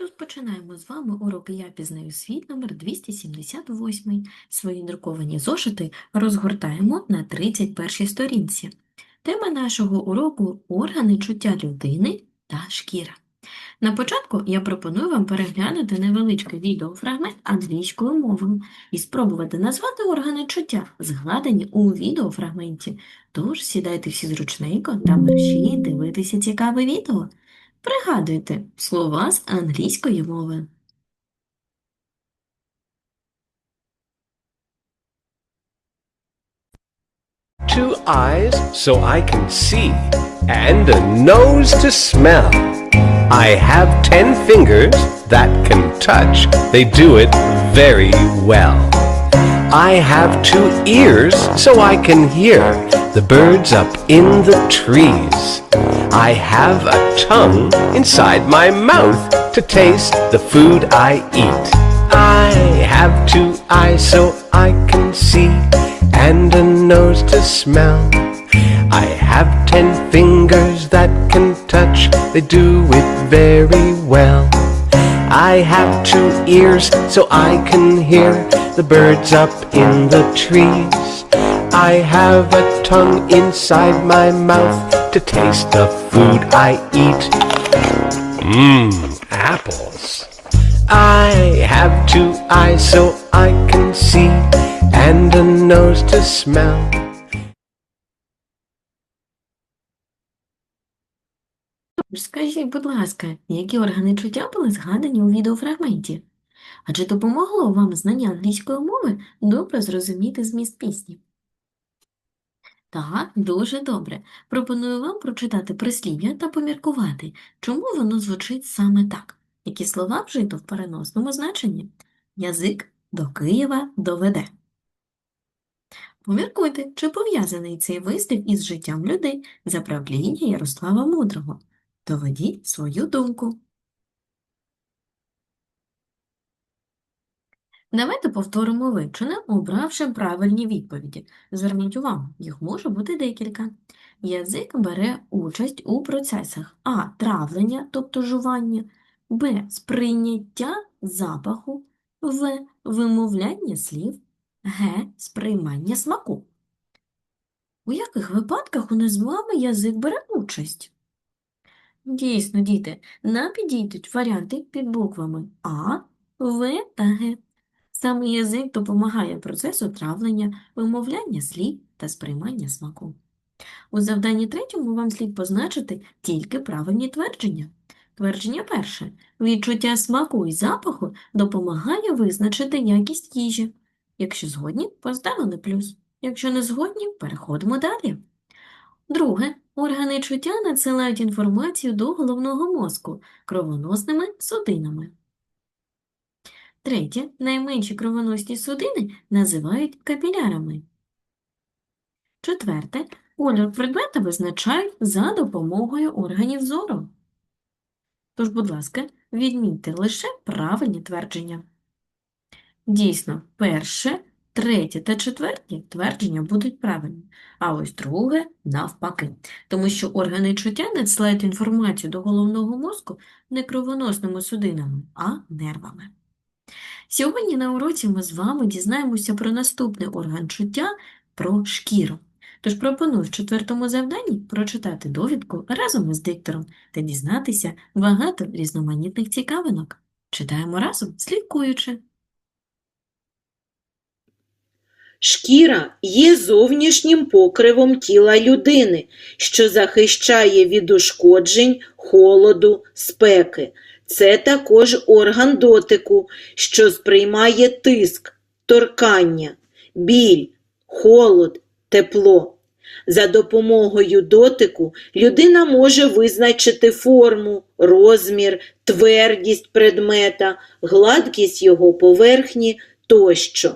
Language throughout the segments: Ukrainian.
Розпочинаємо з вами урок «Я пізнаю світ» номер 278. Свої друковані зошити розгортаємо на 31 сторінці. Тема нашого уроку – органи чуття людини та шкіра. На початку я пропоную вам переглянути невеличкий відеофрагмент англійською мовою і спробувати назвати органи чуття, згадані у відеофрагменті. Тож сідайте всі зручненько та мерщій дивитися цікаве відео. Пригадуйте слова з англійської мови. two eyes so I can see, and a nose to smell. I have ten fingers that can touch, they do it very well. I have two ears so I can hear the birds up in the trees. I have a tongue inside my mouth to taste the food I eat. I have two eyes so I can see and a nose to smell. I have ten fingers that can touch, they do it very well. I have two ears so I can hear the birds up in the trees. I have a tongue inside my mouth to taste the food I eat. Mmm, apples. I have two eyes so I can see and a nose to smell. Скажіть, будь ласка, які органи чуття були згадані у відеофрагменті? А чи допомогло вам знання англійської мови добре зрозуміти зміст пісні? Так, дуже добре. Пропоную вам прочитати прислів'я та поміркувати, чому воно звучить саме так. Які слова вжито в переносному значенні? Язик до Києва доведе. Поміркуйте, чи пов'язаний цей вислів із життям людей за правління Ярослава Мудрого. Доведіть свою думку. Давайте повторимо вивчене, обравши правильні відповіді. Зверніть увагу, їх може бути декілька. Язик бере участь у процесах А. Травлення, тобто жування, Б. Сприйняття запаху, В. Вимовляння слів, Г. Сприймання смаку. У яких випадках у нас язик бере участь? Дійсно, діти, нам підійдуть варіанти під буквами А, В та Г. Саме язик допомагає процесу травлення, вимовляння слів та сприймання смаку. У завданні третьому вам слід позначити тільки правильні твердження. Твердження перше. Відчуття смаку і запаху допомагає визначити якість їжі. Якщо згодні, поставили плюс. Якщо не згодні, переходимо далі. Друге. Органи чуття надсилають інформацію до головного мозку кровоносними судинами. Третє. Найменші кровоносні судини називають капілярами. Четверте. Кольор предмета визначають за допомогою органів зору. Тож, будь ласка, відмітьте лише правильні твердження. Дійсно, перше, третє та четверте твердження будуть правильні, а ось друге – навпаки, тому що органи чуття надсилають інформацію до головного мозку не кровоносними судинами, а нервами. Сьогодні на уроці ми з вами дізнаємося про наступний орган чуття – про шкіру. Тож пропоную в четвертому завданні прочитати довідку разом із диктором та дізнатися багато різноманітних цікавинок. Читаємо разом, слідкуючи. Шкіра є зовнішнім покривом тіла людини, що захищає від ушкоджень, холоду, спеки. Це також орган дотику, що сприймає тиск, торкання, біль, холод, тепло. За допомогою дотику людина може визначити форму, розмір, твердість предмета, гладкість його поверхні тощо.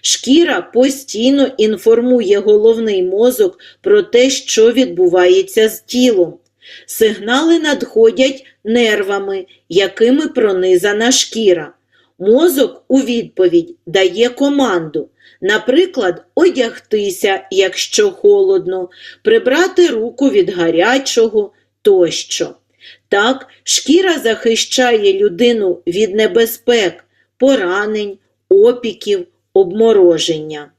Шкіра постійно інформує головний мозок про те, що відбувається з тілом. Сигнали надходять нервами, якими пронизана шкіра. Мозок у відповідь дає команду, наприклад, одягтися, якщо холодно, прибрати руку від гарячого тощо. Так, шкіра захищає людину від небезпек, поранень, опіків, обмороження.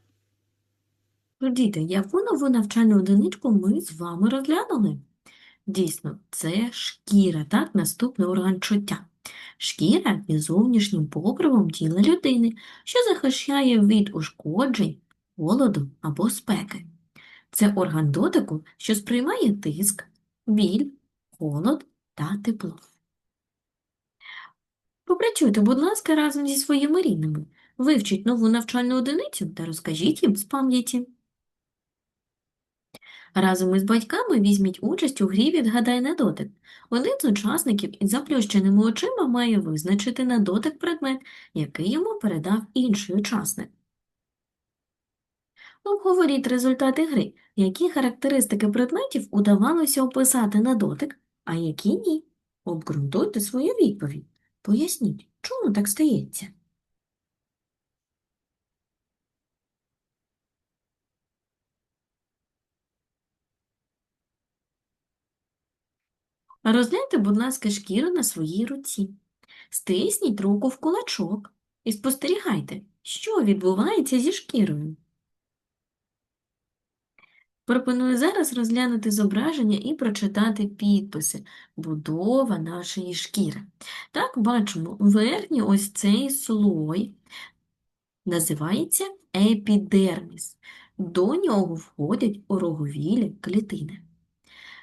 Діти, яку нову навчальну одиничку ми з вами розглянули? Дійсно, це шкіра, так, наступний орган чуття. Шкіра є зовнішнім покривом тіла людини, що захищає від ушкоджень, холоду або спеки. Це орган дотику, що сприймає тиск, біль, холод та тепло. Попрацюйте, будь ласка, разом зі своїми рідними. Вивчіть нову навчальну одиницю та розкажіть їм з пам'яті. Разом із батьками візьміть участь у грі «Відгадай на дотик». Один з учасників із заплющеними очима має визначити на дотик предмет, який йому передав інший учасник. Обговоріть результати гри, які характеристики предметів удавалося описати на дотик, а які ні. Обґрунтуйте свою відповідь. Поясніть, чому так стається. Розгляньте, будь ласка, шкіру на своїй руці. Стисніть руку в кулачок і спостерігайте, що відбувається зі шкірою. Пропоную зараз розглянути зображення і прочитати підписи «Будова нашої шкіри». Так, бачимо, верхній ось цей слой називається епідерміс. До нього входять ороговілі клітини.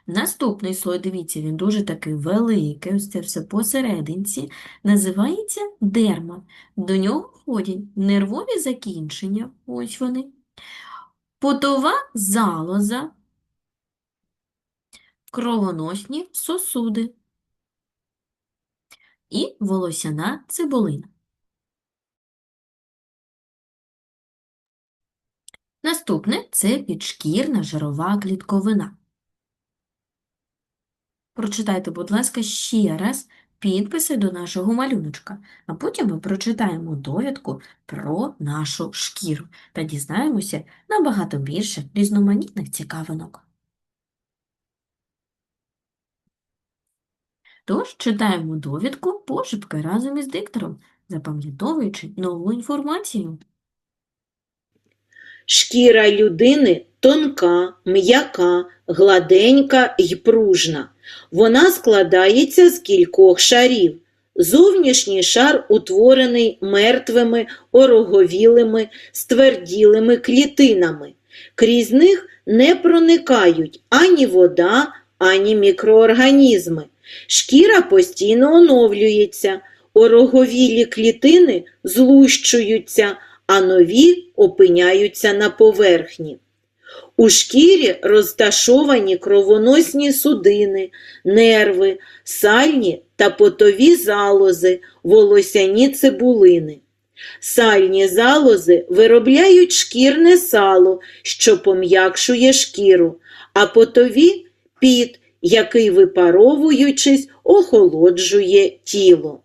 Наступний слой, дивіться, він дуже такий великий, ось це все посерединці, називається дерма. До нього входять нервові закінчення, ось вони, потова залоза, кровоносні сосуди і волосяна цибулина. Наступне – це підшкірна жирова клітковина. Прочитайте, будь ласка, ще раз підписи до нашого малюночка, а потім ми прочитаємо довідку про нашу шкіру та дізнаємося набагато більше різноманітних цікавинок. Тож читаємо довідку пошепки разом із диктором, запам'ятовуючи нову інформацію. Шкіра людини тонка, м'яка, гладенька й пружна. Вона складається з кількох шарів. Зовнішній шар утворений мертвими, ороговілими, стверділими клітинами. Крізь них не проникають ані вода, ані мікроорганізми. Шкіра постійно оновлюється, ороговілі клітини злущуються, а нові опиняються на поверхні. У шкірі розташовані кровоносні судини, нерви, сальні та потові залози, волосяні цибулини. Сальні залози виробляють шкірне сало, що пом'якшує шкіру, а потові – піт, який, випаровуючись, охолоджує тіло.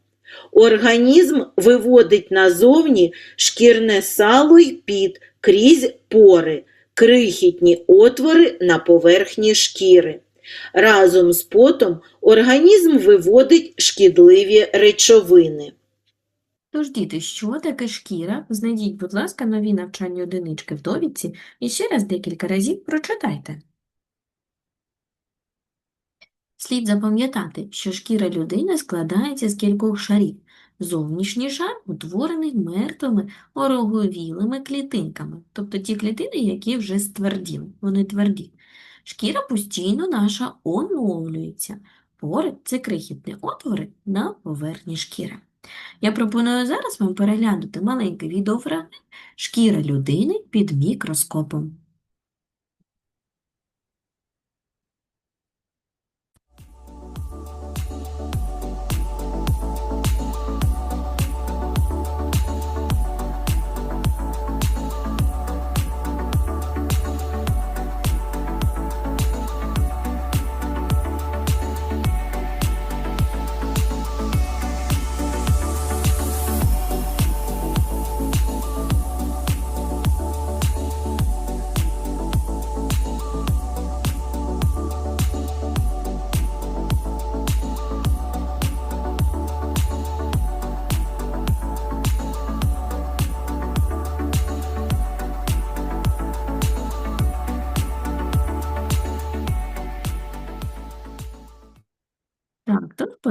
Організм виводить назовні шкірне сало й піт крізь пори, крихітні отвори на поверхні шкіри. Разом з потом організм виводить шкідливі речовини. Тож, діти, що таке шкіра? Знайдіть, будь ласка, нові навчальні одинички в довідці і ще раз декілька разів прочитайте. Слід запам'ятати, що шкіра людини складається з кількох шарів. Зовнішній шар утворений мертвими ороговілими клітинками, тобто ті клітини, які вже стверділи, вони тверді. Шкіра постійно наша оновлюється. Пори – це крихітні отвори на поверхні шкіри. Я пропоную зараз вам переглянути маленький відеофрагмент «Шкіра людини під мікроскопом».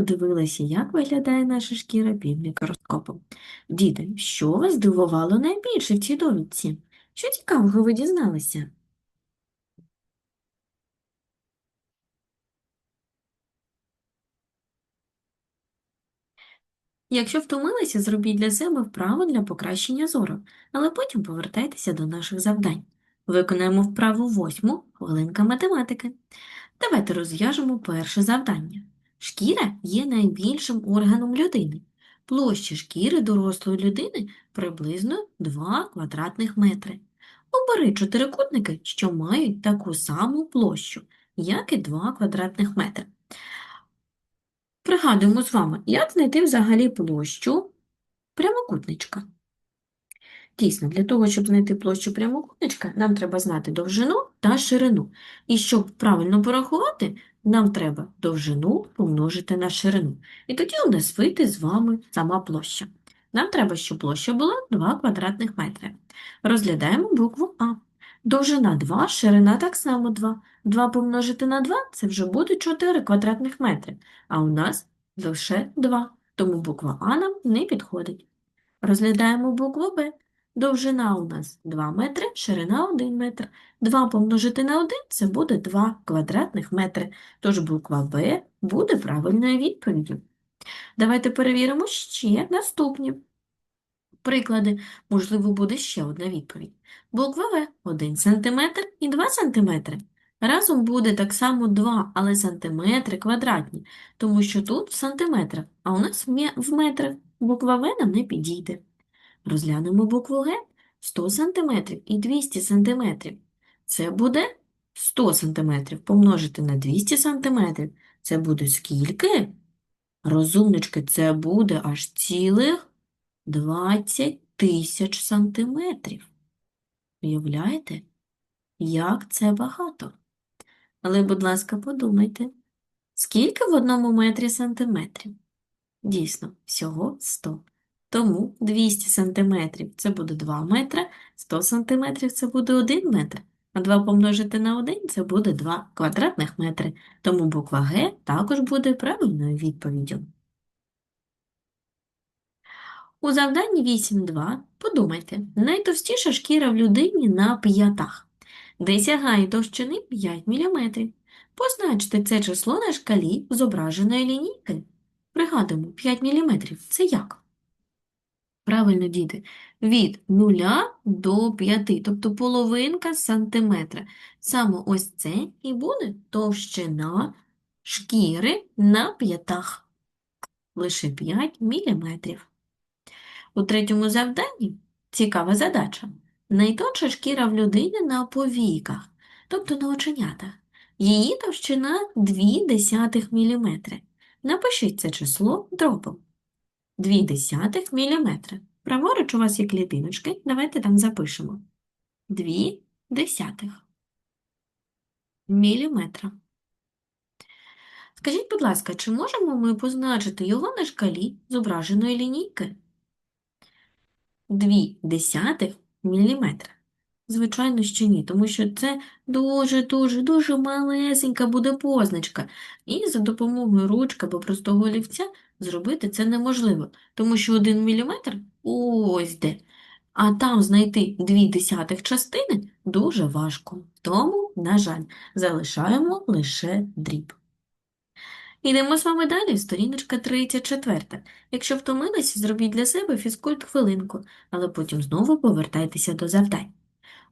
Подивилися, як виглядає наша шкіра під мікроскопом. Діти, що вас здивувало найбільше в цій довідці? Що цікавого ви дізналися? Якщо втомилися, зробіть для себе вправу для покращення зору, але потім повертайтеся до наших завдань. Виконаємо вправу восьму хвилинка математики. Давайте розв'яжемо перше завдання. Шкіра є найбільшим органом людини. Площа шкіри дорослої людини приблизно 2 квадратних метри. Обери чотирикутники, що мають таку саму площу, як і 2 квадратних метри. Пригадуємо з вами, як знайти взагалі площу прямокутничка. Дійсно, для того, щоб знайти площу прямокутничка, нам треба знати довжину та ширину. І щоб правильно порахувати, нам треба довжину помножити на ширину. І тоді у нас вийде з вами сама площа. Нам треба, щоб площа була 2 квадратних метри. Розглядаємо букву А. Довжина 2, ширина так само 2. 2 помножити на 2 – це вже буде 4 квадратних метри. А у нас лише 2, тому буква А нам не підходить. Розглядаємо букву Б. Довжина у нас 2 метри, ширина 1 метр. 2 помножити на 1 – це буде 2 квадратних метри. Тож буква Б буде правильною відповіддю. Давайте перевіримо ще наступні приклади. Можливо, буде ще одна відповідь. Буква В – 1 см і 2 см. Разом буде так само 2, але сантиметри квадратні, тому що тут в сантиметрах, а у нас в в метрах. Буква В нам не підійде. Розглянемо букву Г. 100 см і 200 см. Це буде 100 см помножити на 200 см. Це буде скільки? Розумнички, це буде аж цілих 20 тисяч сантиметрів. Уявляєте, як це багато? Але, будь ласка, подумайте, скільки в одному метрі сантиметрів? Дійсно, всього 100. Тому 200 сантиметрів – це буде 2 метри, 100 сантиметрів – це буде 1 метр, а 2 помножити на 1 – це буде 2 квадратних метри. Тому буква Г також буде правильною відповіддю. У завданні 8.2 подумайте, найтовстіша шкіра в людині на п'ятах досягає товщини 5 мм. Позначте це число на шкалі зображеної лінійки. Пригадуємо, 5 мм – це як? Правильно, діти, від 0 до 5, тобто половинка сантиметра. Саме ось це і буде товщина шкіри на п'ятах. Лише 5 міліметрів. У третьому завданні цікава задача. Найтонша шкіра в людини на повіках, тобто на оченятах. Її товщина 0,2 мм. Напишіть це число дробом. 0,2 мм. Праворуч у вас є клітиночки, давайте там запишемо. 0,2 міліметра. Скажіть, будь ласка, чи можемо ми позначити його на шкалі зображеної лінійки? 2 десятих міліметра. Звичайно, що ні, тому що це дуже-дуже дуже малесенька буде позначка. І за допомогою ручки або простого олівця зробити це неможливо, тому що 1 міліметр ось де. А там знайти 2 десятих частини дуже важко. Тому, на жаль, залишаємо лише дріб. Йдемо з вами далі, сторіночка 34. Якщо втомилися, зробіть для себе фізкульт хвилинку, але потім знову повертайтеся до завдань.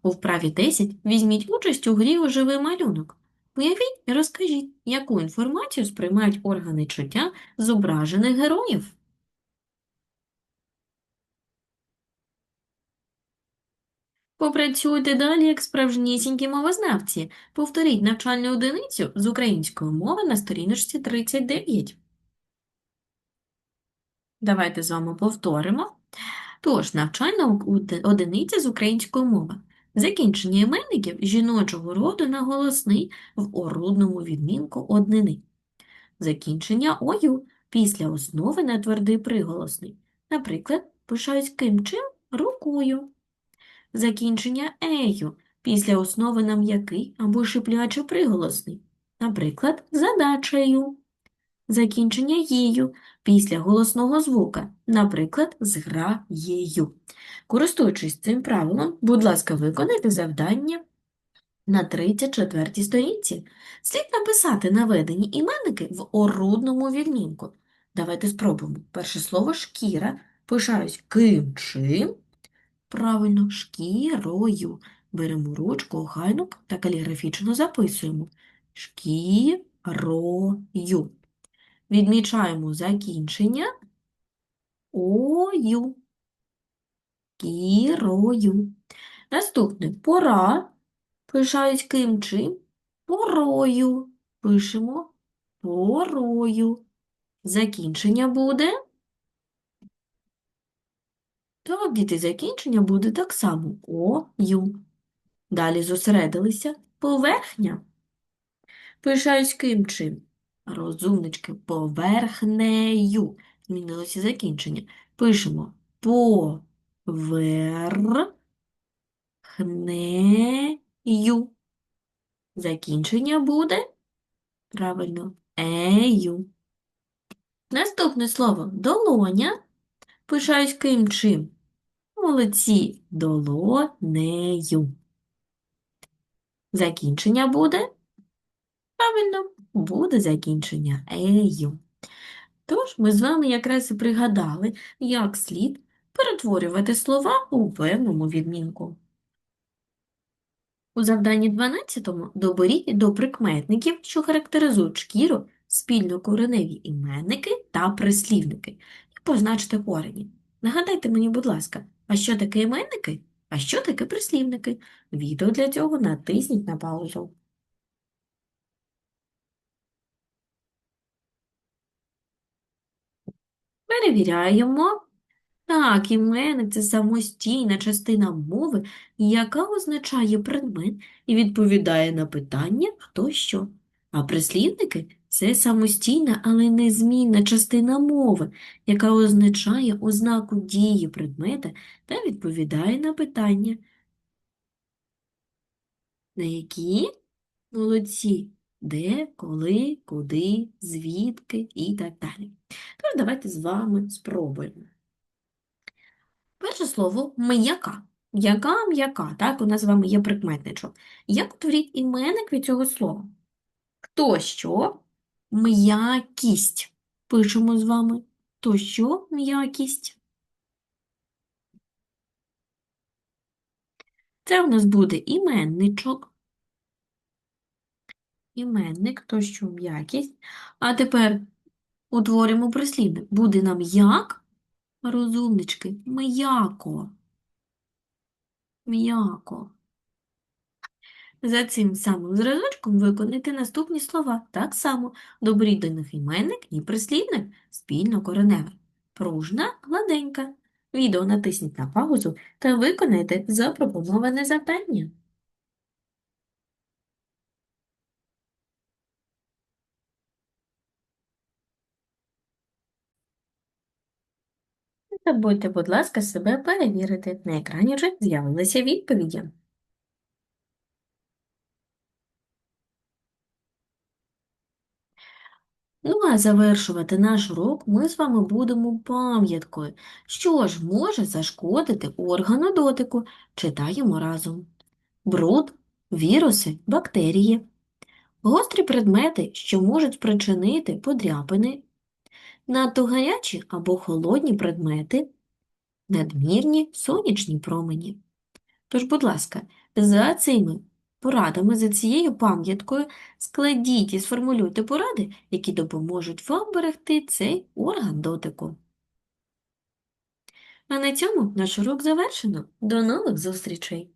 У вправі 10 візьміть участь у грі «Оживи малюнок». Уявіть і розкажіть, яку інформацію сприймають органи чуття зображених героїв. Попрацюйте далі як справжнісінькі мовознавці. Повторіть навчальну одиницю з української мови на сторіночці 39. Давайте з вами повторимо. Тож, навчальна одиниця з української мови. Закінчення іменників жіночого роду на голосний в орудному відмінку однини. Закінчення ою після основи на твердий приголосний. Наприклад, пишаюсь ким чим рукою. Закінчення ею після основи на м'який або шиплячий приголосний. Наприклад, задачею. Закінчення «єю» після голосного звука, наприклад, з граєю. Користуючись цим правилом, будь ласка, виконайте завдання на 34 сторінці. Слід написати наведені іменники в орудному відмінку. Давайте спробуємо. Перше слово шкіра. Пишаюсь ким чим. Правильно, шкірою. Беремо ручку, охайнук та каліграфічно записуємо. Шкірою. Відмічаємо закінчення ою. Кірою. Наступне пора. Пишають ким чим? Порою. Пишемо порою. Закінчення буде. Так, діти, закінчення буде так само. Ою. Далі зосередилися. Поверхня. Пишають ким чим? Розумнички. Поверхнею. Змінилося закінчення. Пишемо поверхнею. Закінчення буде правильно ею. Наступне слово долоня. Пишають ким чим? Молодці долонею. Закінчення буде правильно, буде закінчення ею. Тож ми з вами якраз і пригадали, як слід перетворювати слова у певному відмінку. У завданні 12 доберіть до прикметників, що характеризують шкіру, спільнокореневі іменники та прислівники, і позначте корені. Нагадайте мені, будь ласка, а що таке іменники, а що таке прислівники? Відео для цього натисніть на паузу. Перевіряємо. Так, іменник – це самостійна частина мови, яка означає предмет і відповідає на питання «хто що?». А прислівники – це самостійна, але незмінна частина мови, яка означає ознаку дії предмета та відповідає на питання на які молодці, де, коли, куди, звідки і так далі. Тож давайте з вами спробуємо. Перше слово м'яка. М'яка, м'яка, так, у нас з вами є прикметничок. Як утворіть іменник від цього слова? Хто що? М'якість. Пишемо з вами. То що м'якість? Це у нас буде іменничок. Іменник, то що м'якість. А тепер утворимо прислівник. Буде нам як? Розумнички, м'яко. М'яко. За цим самим зразочком виконайте наступні слова. Так само добрий до них іменник і прислівник спільно кореневий. Пружна, гладенька. Відео натисніть на паузу та виконайте запропоноване завдання. Забудьте, будь ласка, себе перевірити. На екрані вже з'явилися відповіді. Ну, а завершувати наш урок ми з вами будемо пам'яткою. Що ж може зашкодити органу дотику? Читаємо разом. Бруд, віруси, бактерії. Гострі предмети, що можуть спричинити подряпини. Надто гарячі або холодні предмети. Надмірні сонячні промені. Тож, будь ласка, за цими порадами, за цією пам'яткою складіть і сформулюйте поради, які допоможуть вам берегти цей орган дотику. А на цьому наш урок завершено. До нових зустрічей!